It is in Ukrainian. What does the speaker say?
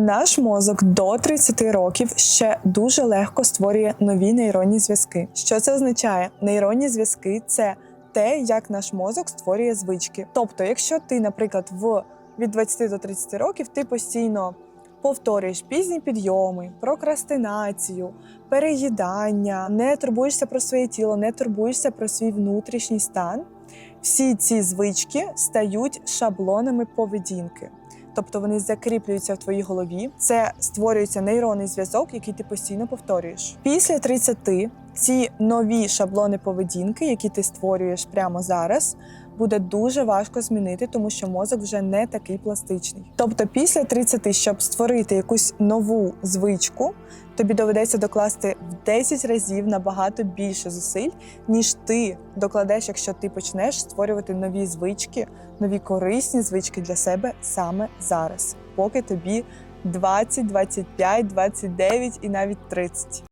Наш мозок до 30 років ще дуже легко створює нові нейронні зв'язки. Що це означає? Нейронні зв'язки це те, як наш мозок створює звички. Тобто, якщо ти, наприклад, в від 20 до 30 років ти постійно повторюєш пізні підйоми, прокрастинацію, переїдання, не турбуєшся про своє тіло, не турбуєшся про свій внутрішній стан, всі ці звички стають шаблонами поведінки. Тобто вони закріплюються в твоїй голові. Це створюється нейронний зв'язок, який ти постійно повторюєш. Після 30 ці нові шаблони поведінки, які ти створюєш прямо зараз, буде дуже важко змінити, тому що мозок вже не такий пластичний. Тобто, після 30, щоб створити якусь нову звичку, тобі доведеться докласти в 10 разів набагато більше зусиль, ніж ти докладеш, якщо ти почнеш створювати нові звички, нові корисні звички для себе саме зараз, поки тобі 20, 25, 29 і навіть 30.